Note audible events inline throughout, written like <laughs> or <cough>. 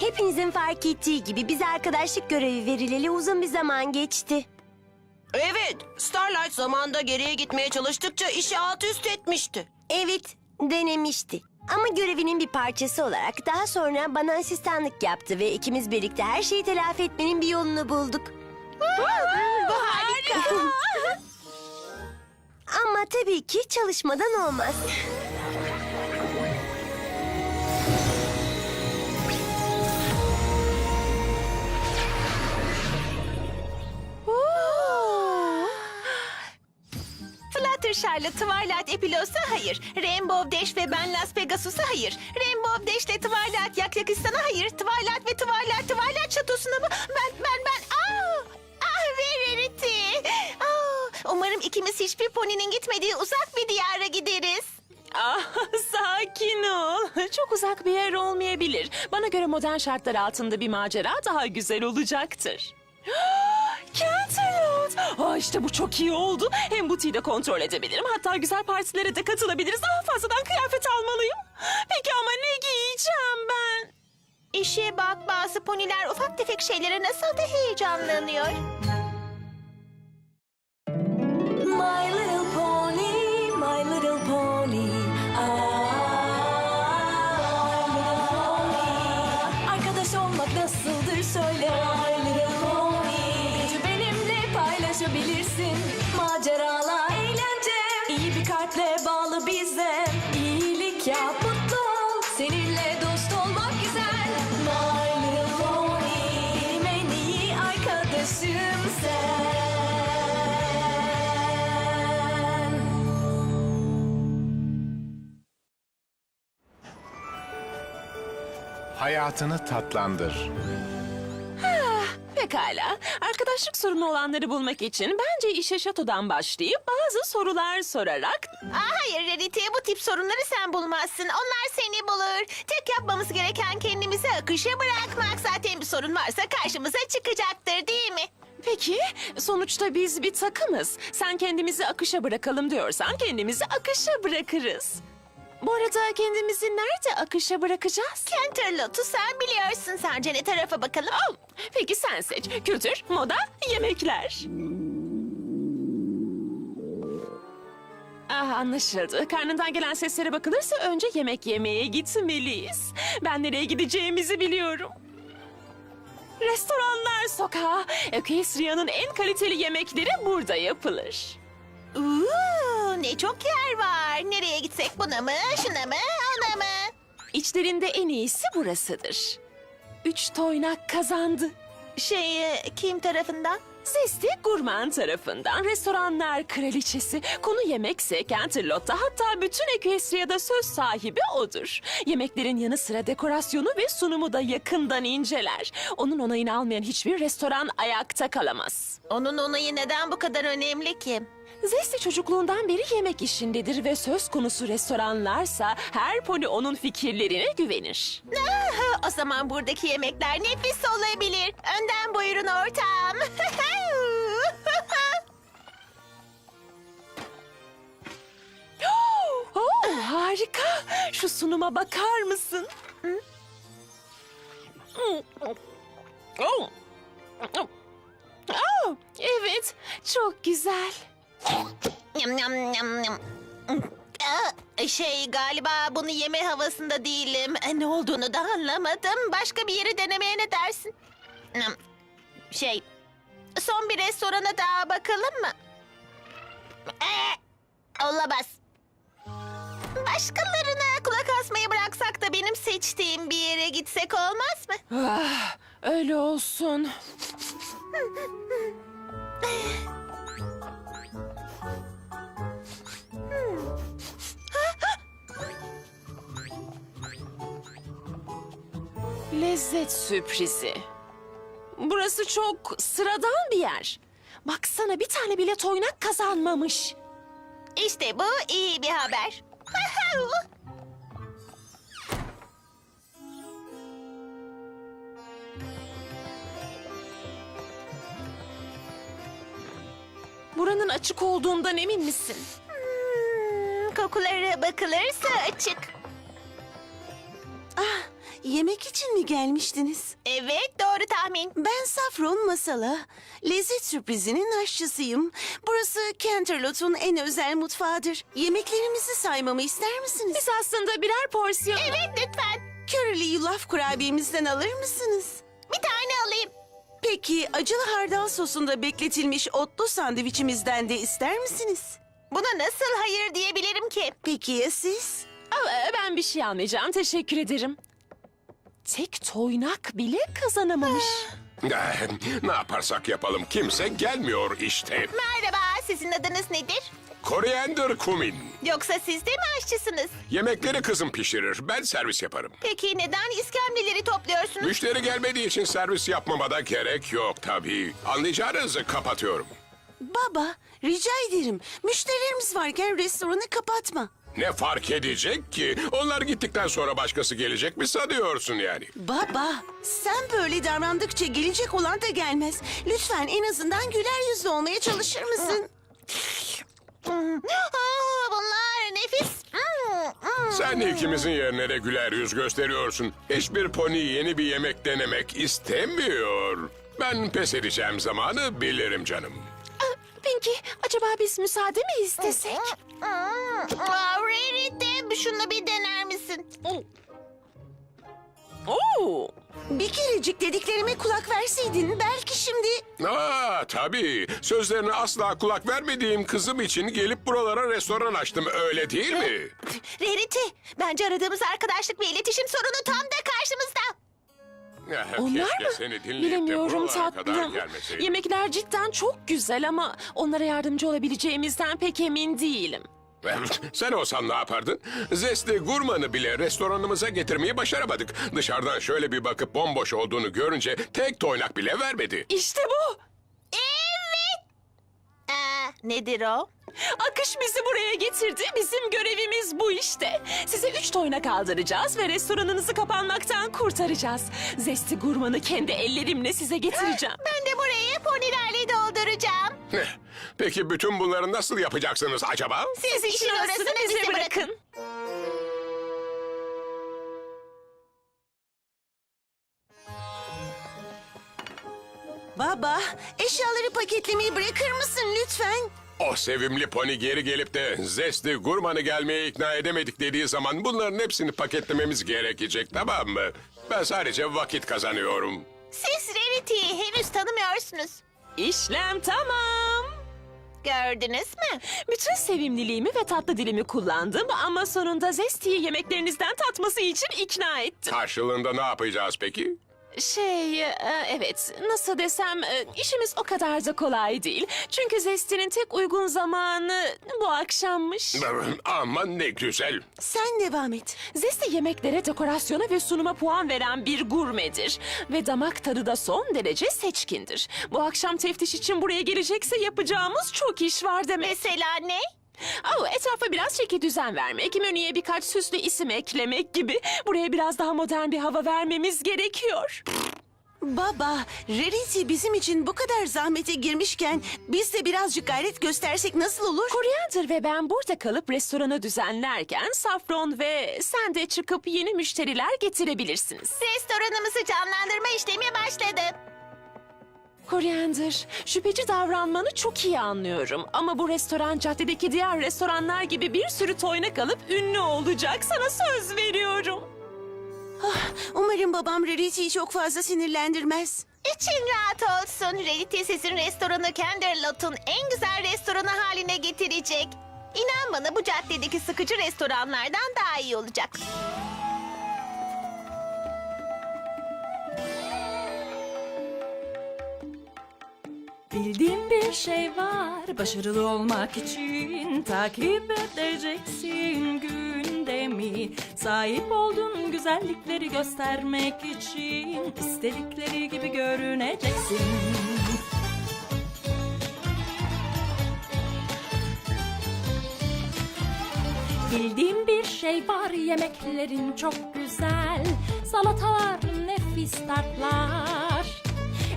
Hepinizin fark ettiği gibi bize arkadaşlık görevi verileli uzun bir zaman geçti. Evet, Starlight zamanda geriye gitmeye çalıştıkça işi alt üst etmişti. Evet, denemişti. Ama görevinin bir parçası olarak daha sonra bana asistanlık yaptı ve ikimiz birlikte her şeyi telafi etmenin bir yolunu bulduk. <laughs> Bu harika. Ama tabii ki çalışmadan olmaz. Fluttershy'la Twilight Epilos'a hayır. Rainbow Dash ve ben Las Pegasus'a hayır. Rainbow Dash'le Twilight Yakyakistan'a hayır. Twilight ve Twilight Twilight Şatosu'na mı? Ben, ben, ben... Aa! Ah ve Rarity! Aa, umarım ikimiz hiçbir poninin gitmediği uzak bir diyara gideriz. Ah, sakin ol. Çok uzak bir yer olmayabilir. Bana göre modern şartlar altında bir macera daha güzel olacaktır. <gasps> Canterlot! Aa, işte bu çok iyi oldu. Hem butiği de kontrol edebilirim. Hatta güzel partilere de katılabiliriz. Daha fazladan kıyafet almalıyım. Peki ama ne giyeceğim ben? İşe bak bazı poniler ufak tefek şeylere nasıl da heyecanlanıyor. Hayatını tatlandır. Pekala. Arkadaşlık sorunu olanları bulmak için bence işe şatodan başlayıp bazı sorular sorarak... Aa, hayır Rarity bu tip sorunları sen bulmazsın. Onlar seni bulur. Tek yapmamız gereken kendimizi akışa bırakmak. Zaten bir sorun varsa karşımıza çıkacaktır değil mi? Peki, sonuçta biz bir takımız. Sen kendimizi akışa bırakalım diyorsan kendimizi akışa bırakırız. Bu arada kendimizi nerede akışa bırakacağız? Canterlot'u sen biliyorsun. Sence ne tarafa bakalım? Al, peki sen seç. Kültür, moda, yemekler. Ah anlaşıldı. Karnından gelen seslere bakılırsa önce yemek yemeye gitmeliyiz. Ben nereye gideceğimizi biliyorum. Restoranlar sokağı. Equestria'nın en kaliteli yemekleri burada yapılır. Uuu, ne çok yer var. Nereye gitsek buna mı, şuna mı, ona mı? İçlerinde en iyisi burasıdır. Üç toynak kazandı. Şey, e, kim tarafından? Zesti Gurman tarafından restoranlar kraliçesi. Konu yemekse Canterlot'ta hatta bütün Equestria'da söz sahibi odur. Yemeklerin yanı sıra dekorasyonu ve sunumu da yakından inceler. Onun onayını almayan hiçbir restoran ayakta kalamaz. Onun onayı neden bu kadar önemli ki? Zesti çocukluğundan beri yemek işindedir ve söz konusu restoranlarsa her pony onun fikirlerine güvenir. Ah, o zaman buradaki yemekler nefis olabilir. Önden buyurun ortağım. <laughs> Oh, harika. Şu sunuma bakar mısın? Oh. Oh, evet, çok güzel. Yam, yam, yam, yam. Aa, Şey galiba bunu yeme havasında değilim. E, Ne olduğunu da anlamadım. Başka bir yeri denemeye ne dersin? Şey, son bir restorana daha bakalım mı? Ee, olamaz. Başkalarına kulak asmayı bıraksak da benim seçtiğim bir yere gitsek olmaz mı? Ah, öyle olsun. <laughs> Lezzet sürprizi. Burası çok sıradan bir yer. Baksana bir tane bile toynak kazanmamış. İşte bu iyi bir haber. <laughs> Buranın açık olduğundan emin misin? Hmm, kokulara bakılırsa açık. Yemek için mi gelmiştiniz? Evet doğru tahmin. Ben Safron Masala. Lezzet sürprizinin aşçısıyım. Burası Canterlot'un en özel mutfağıdır. Yemeklerimizi saymamı ister misiniz? Biz aslında birer porsiyon... Evet lütfen. Köreli yulaf kurabiyemizden alır mısınız? Bir tane alayım. Peki acılı hardal sosunda bekletilmiş otlu sandviçimizden de ister misiniz? Buna nasıl hayır diyebilirim ki? Peki ya siz? Aa, ben bir şey almayacağım. Teşekkür ederim. Tek toynak bile kazanamamış. Eh, <laughs> Ne yaparsak yapalım kimse gelmiyor işte. Merhaba sizin adınız nedir? Koriander kumin. Yoksa siz de mi aşçısınız? Yemekleri kızım pişirir. Ben servis yaparım. Peki neden iskemleleri topluyorsunuz? Müşteri gelmediği için servis yapmama da gerek yok tabii. Anlayacağınızı kapatıyorum. Baba, rica ederim. Müşterilerimiz varken restoranı kapatma. Ne fark edecek ki? Onlar gittikten sonra başkası gelecek mi sanıyorsun yani? Baba, sen böyle davrandıkça gelecek olan da gelmez. Lütfen en azından güler yüzlü olmaya çalışır mısın? Aa, bunlar nefis. Hmm, hmm. Sen ikimizin yerine de güler yüz gösteriyorsun. Hiçbir pony yeni bir yemek denemek istemiyor. Ben pes edeceğim zamanı bilirim canım. Pinky, acaba biz müsaade mi istesek? Rarity şunu bir dener misin? Oo, Bir kerecik dediklerime kulak verseydin belki şimdi... Aa tabii. Sözlerine asla kulak vermediğim kızım için gelip buralara restoran açtım öyle değil mi? Rarity bence aradığımız arkadaşlık ve iletişim sorunu tam da karşımızda. <laughs> Onlar Keşke mı? seni dinleyip de Bilemiyorum buralara kadar tatlım. Yemekler cidden çok güzel ama onlara yardımcı olabileceğimizden pek emin değilim. <laughs> Sen olsan ne yapardın? Zesli Gurman'ı bile restoranımıza getirmeyi başaramadık. Dışarıdan şöyle bir bakıp bomboş olduğunu görünce tek toynak bile vermedi. İşte bu. Evet. Aa, nedir o? Akış bizi buraya getirdi. Bizim görevimiz bu işte. Size üç toynak aldıracağız ve restoranınızı kapanmaktan kurtaracağız. Zesti gurmanı kendi ellerimle size getireceğim. Ben de burayı ponilerle dolduracağım. Peki bütün bunları nasıl yapacaksınız acaba? Siz işin orasını bize bırakın. Baba, eşyaları paketlemeyi bırakır mısın lütfen? O sevimli pony geri gelip de Zesli Gurman'ı gelmeye ikna edemedik dediği zaman bunların hepsini paketlememiz gerekecek tamam mı? Ben sadece vakit kazanıyorum. Siz Rarity'yi henüz tanımıyorsunuz. İşlem tamam. Gördünüz mü? Bütün sevimliliğimi ve tatlı dilimi kullandım ama sonunda Zesti'yi yemeklerinizden tatması için ikna ettim. Karşılığında ne yapacağız peki? Şey, e, evet, nasıl desem e, işimiz o kadar da kolay değil. Çünkü Zesti'nin tek uygun zamanı bu akşammış. <laughs> Aman ne güzel. Sen devam et. Zesti yemeklere, dekorasyona ve sunuma puan veren bir gurmedir. Ve damak tadı da son derece seçkindir. Bu akşam teftiş için buraya gelecekse yapacağımız çok iş var demek. Mesela ne? Oh, etrafa biraz çeki düzen vermek, menüye birkaç süslü isim eklemek gibi. Buraya biraz daha modern bir hava vermemiz gerekiyor. Baba, Rarity bizim için bu kadar zahmete girmişken biz de birazcık gayret göstersek nasıl olur? Coriander ve ben burada kalıp restoranı düzenlerken Safron ve sen de çıkıp yeni müşteriler getirebilirsiniz. Restoranımızı canlandırma işlemi başladı. Coriander, şüpheci davranmanı çok iyi anlıyorum. Ama bu restoran caddedeki diğer restoranlar gibi bir sürü toynak alıp ünlü olacak. Sana söz veriyorum. Umarım babam Rarity'yi çok fazla sinirlendirmez. İçin rahat olsun. Rarity sizin restoranı Canderlot'un en güzel restoranı haline getirecek. İnan bana bu caddedeki sıkıcı restoranlardan daha iyi olacak. Bildiğim bir şey var. Başarılı olmak için Takip edeceksin gündemi Sahip olduğun güzellikleri göstermek için istedikleri gibi görüneceksin. Bildiğim bir şey var. Yemeklerin çok güzel. Salatalar nefis tatlar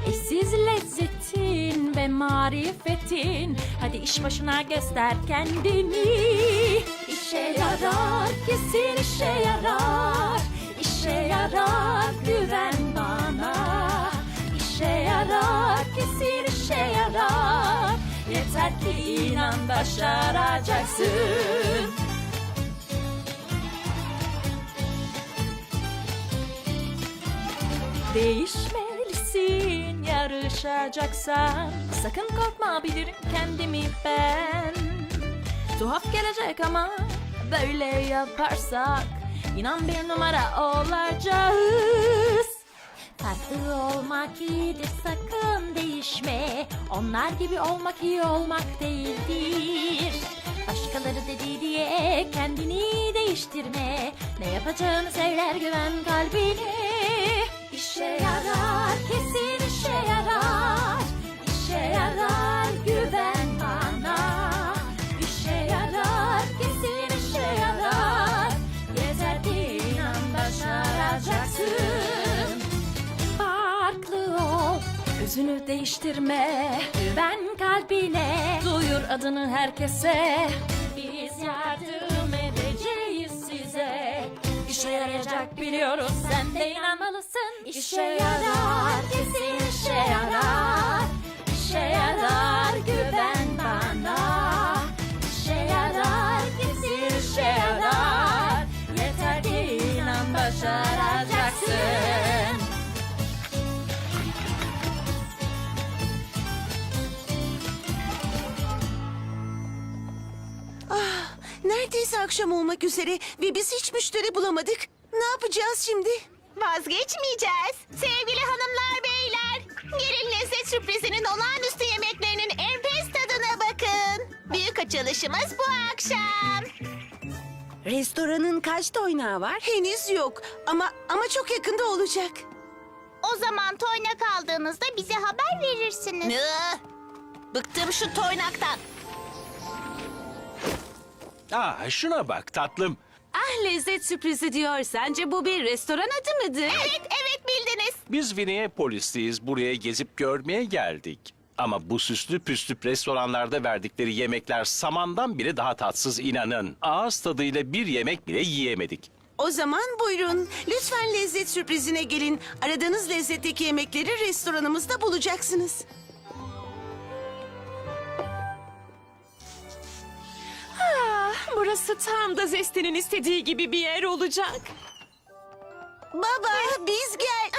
Eşsiz lezzetin ve marifetin. Hadi iş başına göster kendini. İşe yarar kesin işe yarar. İşe yarar güven bana. İşe yarar kesin işe yarar. Yeter ki inan başaracaksın. Değiş yarışacaksan Sakın korkma bilirim kendimi ben. Tuhaf gelecek ama böyle yaparsak inan bir numara olacağız. Farklı olmak iyidir sakın değişme. Onlar gibi olmak iyi olmak değildir. Başkaları dedi diye kendini değiştirme. Ne yapacağını söyler güven kalbine. İşe yarar kesin Özünü değiştirme. Güven kalbine Duyur adını herkese. Biz yardım edeceğiz size. İşe yarayacak biliyoruz. Sen de inanmalısın. İşe yarar. Kesin işe yarar. İşe yarar. Güven bana. İşe yarar. Kesin işe yarar. Yeter ki inan başaracaksın Neredeyse akşam olmak üzere ve biz hiç müşteri bulamadık. Ne yapacağız şimdi? Vazgeçmeyeceğiz. Sevgili hanımlar beyler. Gelin lezzet sürprizinin olağanüstü yemeklerinin enfes tadına bakın. Büyük açılışımız bu akşam. Restoranın kaç oynağı var? Henüz yok ama ama çok yakında olacak. O zaman toynak aldığınızda bize haber verirsiniz. Bıktım şu toynaktan. Aa şuna bak tatlım. Ah lezzet sürprizi diyor. Sence bu bir restoran adı mıdır? Evet, evet bildiniz. Biz Vinniepolis'teyiz. Buraya gezip görmeye geldik. Ama bu süslü püslü restoranlarda verdikleri yemekler samandan bile daha tatsız inanın. Ağız tadıyla bir yemek bile yiyemedik. O zaman buyurun. Lütfen lezzet sürprizine gelin. Aradığınız lezzetteki yemekleri restoranımızda bulacaksınız. Burası tam da Zesti'nin istediği gibi bir yer olacak. Baba biz gel.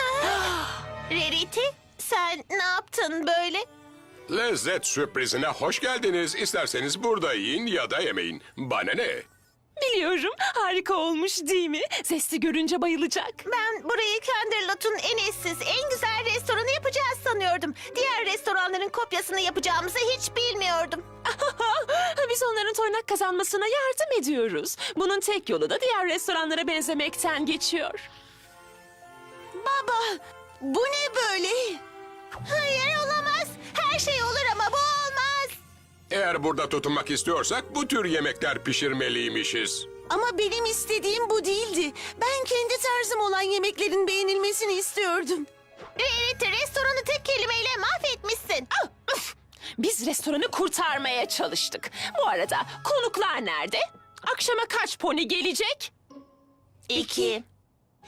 <gasps> Rarity, sen ne yaptın böyle? Lezzet sürprizine hoş geldiniz. İsterseniz burada yiyin ya da yemeyin. Bana ne? Biliyorum harika olmuş değil mi? Zesti görünce bayılacak. Ben burayı Canderlot'un en eşsiz, en güzel restoranı yapacağız sanıyordum. Diğer restoranların kopyasını yapacağımızı hiç bilmiyordum. <laughs> Biz onların toynak kazanmasına yardım ediyoruz. Bunun tek yolu da diğer restoranlara benzemekten geçiyor. Baba bu ne böyle? Hayır olamaz. Her şey olur ama bu olmaz. Eğer burada tutunmak istiyorsak bu tür yemekler pişirmeliymişiz. Ama benim istediğim bu değildi. Ben kendi tarzım olan yemeklerin beğenilmesini istiyordum. Rarity, restoranı tek kelimeyle mahvetmişsin. Ah, üf! Biz restoranı kurtarmaya çalıştık. Bu arada konuklar nerede? Akşama kaç pony gelecek? İki.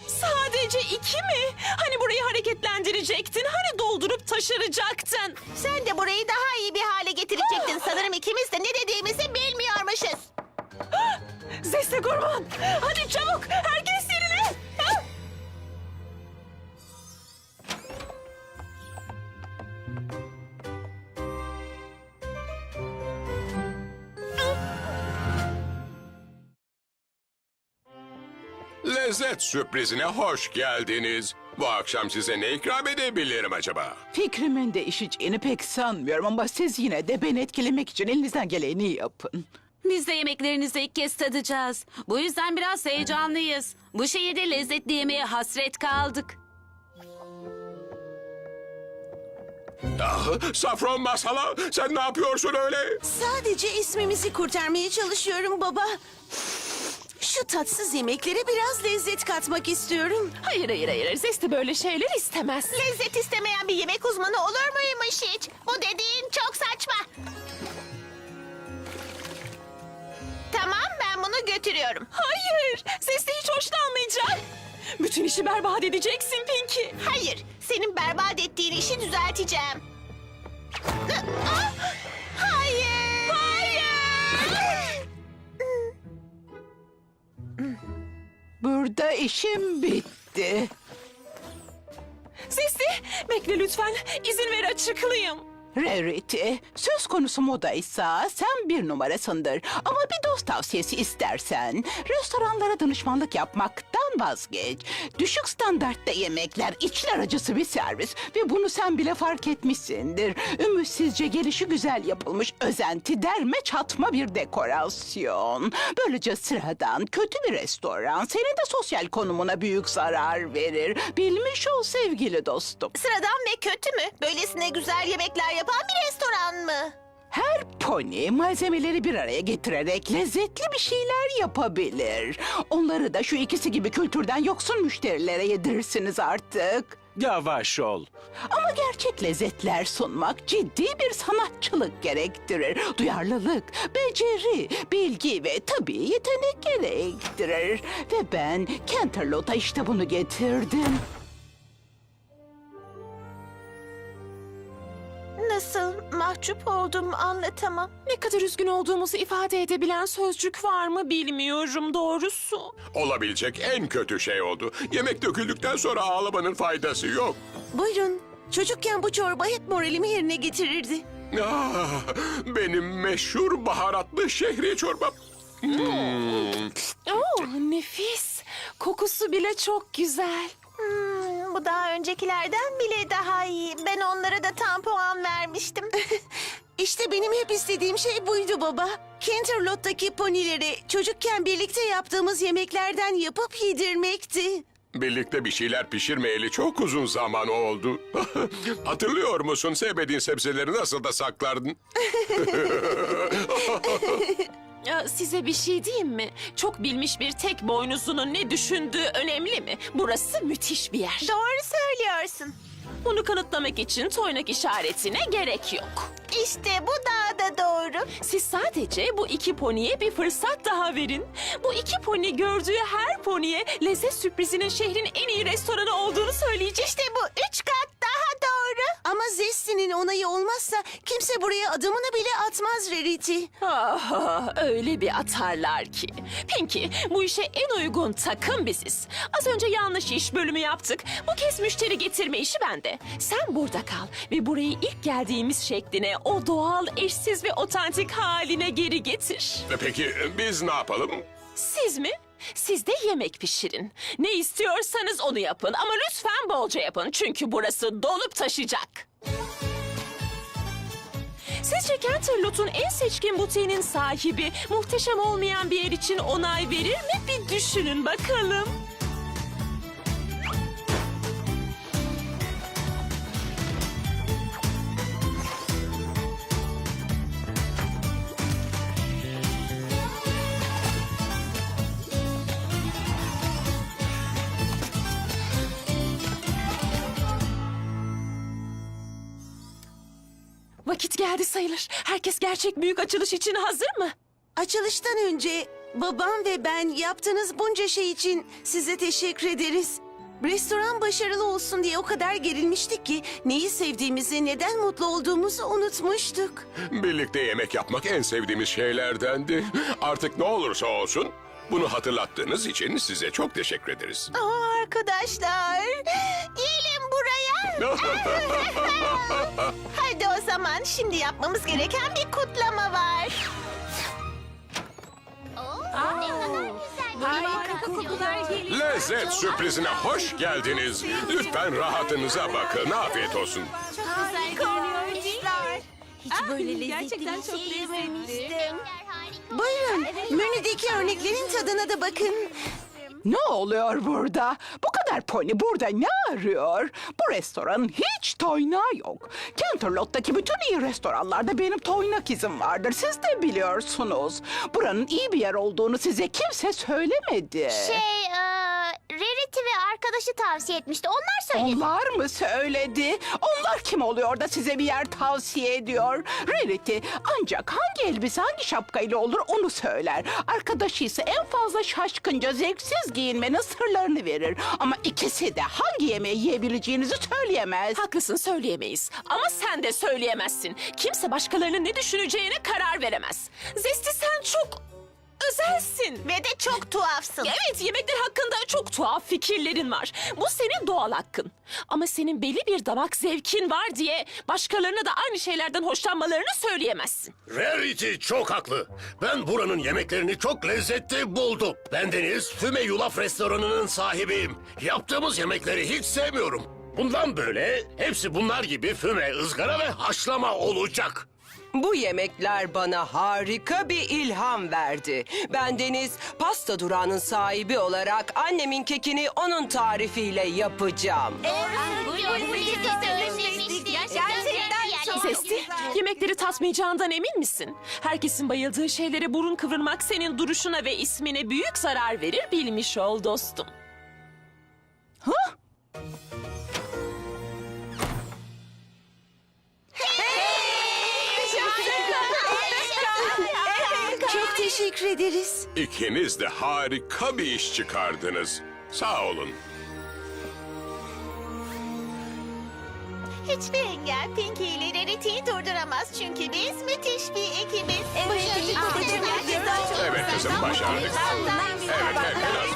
Sadece iki mi? Hani burayı hareketlendirecektin, hani doldurup taşıracaktın. Sen de burayı daha iyi bir hale getirecektin. <gasps> Sanırım ikimiz de ne dediğimizi bilmiyormuşuz. <gasps> Zeste Gurman, hadi çabuk, herkes Lezzet sürprizine hoş geldiniz. Bu akşam size ne ikram edebilirim acaba? Fikrimin değişeceğini pek sanmıyorum ama siz yine de beni etkilemek için elinizden geleni yapın. Biz de yemeklerinizi ilk kez tadacağız. Bu yüzden biraz heyecanlıyız. Bu şehirde lezzetli yemeğe hasret kaldık. Ah, Safron masala sen ne yapıyorsun öyle? Sadece ismimizi kurtarmaya çalışıyorum baba. Şu tatsız yemeklere biraz lezzet katmak istiyorum. Hayır hayır hayır, Zesti böyle şeyler istemez. Lezzet istemeyen bir yemek uzmanı olur muymuş hiç? Bu dediğin çok saçma. Tamam ben bunu götürüyorum. Hayır, Zesti hiç hoşlanmayacak. Bütün işi berbat edeceksin Pinky. Hayır, senin berbat ettiğin işi düzelteceğim. Ah, Hayır. Burada işim bitti. Sisi, bekle lütfen. İzin ver açıklayayım. Rarity, söz konusu modaysa sen bir numarasındır. Ama bir dost tavsiyesi istersen restoranlara danışmanlık yapmaktan vazgeç. Düşük standartta yemekler, içler acısı bir servis ve bunu sen bile fark etmişsindir. Ümitsizce gelişi güzel yapılmış özenti derme çatma bir dekorasyon. Böylece sıradan kötü bir restoran senin de sosyal konumuna büyük zarar verir. Bilmiş ol sevgili dostum. Sıradan ve kötü mü? Böylesine güzel yemekler yapan bir restoran mı? Her pony malzemeleri bir araya getirerek lezzetli bir şeyler yapabilir. Onları da şu ikisi gibi kültürden yoksun müşterilere yedirirsiniz artık. Yavaş ol. Ama gerçek lezzetler sunmak ciddi bir sanatçılık gerektirir. Duyarlılık, beceri, bilgi ve tabii yetenek gerektirir. Ve ben Canterlot'a işte bunu getirdim. Nasıl mahcup oldum anlatamam. Ne kadar üzgün olduğumuzu ifade edebilen sözcük var mı bilmiyorum doğrusu. Olabilecek en kötü şey oldu. Yemek döküldükten sonra ağlamanın faydası yok. Buyurun. Çocukken bu çorba hep moralimi yerine getirirdi. Ah, benim meşhur baharatlı şehriye çorbam. Hmm. Oo, nefis. Kokusu bile çok güzel. Bu daha öncekilerden bile daha iyi. Ben onlara da tam puan vermiştim. <laughs> İşte benim hep istediğim şey buydu baba. Canterlot'taki ponilere çocukken birlikte yaptığımız yemeklerden yapıp yedirmekti. Birlikte bir şeyler pişirmeyeli çok uzun zaman oldu. <laughs> Hatırlıyor musun sevmediğin sebzeleri nasıl da saklardın? <laughs> Ya, size bir şey diyeyim mi? Çok bilmiş bir tek boynuzunun ne düşündüğü önemli mi? Burası müthiş bir yer. Doğru söylüyorsun. Bunu kanıtlamak için toynak işaretine gerek yok. İşte bu daha da doğru. Siz sadece bu iki poniye bir fırsat daha verin. Bu iki poni gördüğü her poniye lezzet sürprizinin şehrin en iyi restoranı olduğunu söyleyecek. İşte bu üç kat doğru. Ama Zesti'nin onayı olmazsa kimse buraya adımını bile atmaz Rarity. Ah, öyle bir atarlar ki. Pinky, bu işe en uygun takım biziz. Az önce yanlış iş bölümü yaptık. Bu kez müşteri getirme işi bende. Sen burada kal ve burayı ilk geldiğimiz şekline, o doğal, eşsiz ve otantik haline geri getir. Peki biz ne yapalım? Siz mi? Siz de yemek pişirin. Ne istiyorsanız onu yapın ama lütfen bolca yapın çünkü burası dolup taşacak. Sizce Canterlot'un en seçkin butiğinin sahibi muhteşem olmayan bir yer için onay verir mi? Bir düşünün bakalım. Vakit geldi sayılır. Herkes gerçek büyük açılış için hazır mı? Açılıştan önce babam ve ben yaptığınız bunca şey için size teşekkür ederiz. Restoran başarılı olsun diye o kadar gerilmiştik ki neyi sevdiğimizi, neden mutlu olduğumuzu unutmuştuk. Birlikte yemek yapmak en sevdiğimiz şeylerdendi. Artık ne olursa olsun bunu hatırlattığınız için size çok teşekkür ederiz. Aa, arkadaşlar. Gelin buraya. <laughs> Hadi o zaman şimdi yapmamız gereken bir kutlama var. Lezzet sürprizine hoş geldiniz. Lütfen rahatınıza bakın. Afiyet olsun. Hiç böyle lezzetli bir şey yememiştim. Buyurun, menüdeki örneklerin tadına da bakın. Ne oluyor burada? Bu kadar pony burada ne arıyor? Bu restoranın hiç toynağı yok. Canterlot'taki bütün iyi restoranlarda benim toynak izim vardır. Siz de biliyorsunuz. Buranın iyi bir yer olduğunu size kimse söylemedi. Şey, eee, Rarity ve arkadaşı tavsiye etmişti. Onlar söyledi. Onlar mı söyledi? Onlar kim oluyor da size bir yer tavsiye ediyor? Rarity ancak hangi elbise hangi şapkayla olur onu söyler. Arkadaşı ise en fazla şaşkınca zevksiz giyinmenin sırlarını verir. Ama ikisi de hangi yemeği yiyebileceğinizi söyleyemez. Haklısın söyleyemeyiz. Ama sen de söyleyemezsin. Kimse başkalarının ne düşüneceğine karar veremez. Zesti sen çok özelsin. Ve de çok tuhafsın. Evet yemekler hakkında çok tuhaf fikirlerin var. Bu senin doğal hakkın. Ama senin belli bir damak zevkin var diye başkalarına da aynı şeylerden hoşlanmalarını söyleyemezsin. Rarity çok haklı. Ben buranın yemeklerini çok lezzetli buldum. Ben Deniz, Füme Yulaf Restoranı'nın sahibiyim. Yaptığımız yemekleri hiç sevmiyorum. Bundan böyle hepsi bunlar gibi füme, ızgara ve haşlama olacak. Bu yemekler bana harika bir ilham verdi. Ben Deniz, pasta durağının sahibi olarak annemin kekini onun tarifiyle yapacağım. Zesti, yemekleri tatmayacağından emin misin? Herkesin bayıldığı şeylere burun kıvırmak senin duruşuna ve ismine büyük zarar verir bilmiş ol dostum. Çok teşekkür ederiz. İkiniz de harika bir iş çıkardınız. Sağ olun. Hiçbir engel Pinky ile Rarity'yi durduramaz çünkü biz müthiş bir ekibiz. Evet, babacığım, Evet kızım başardık. Evet, evet, biraz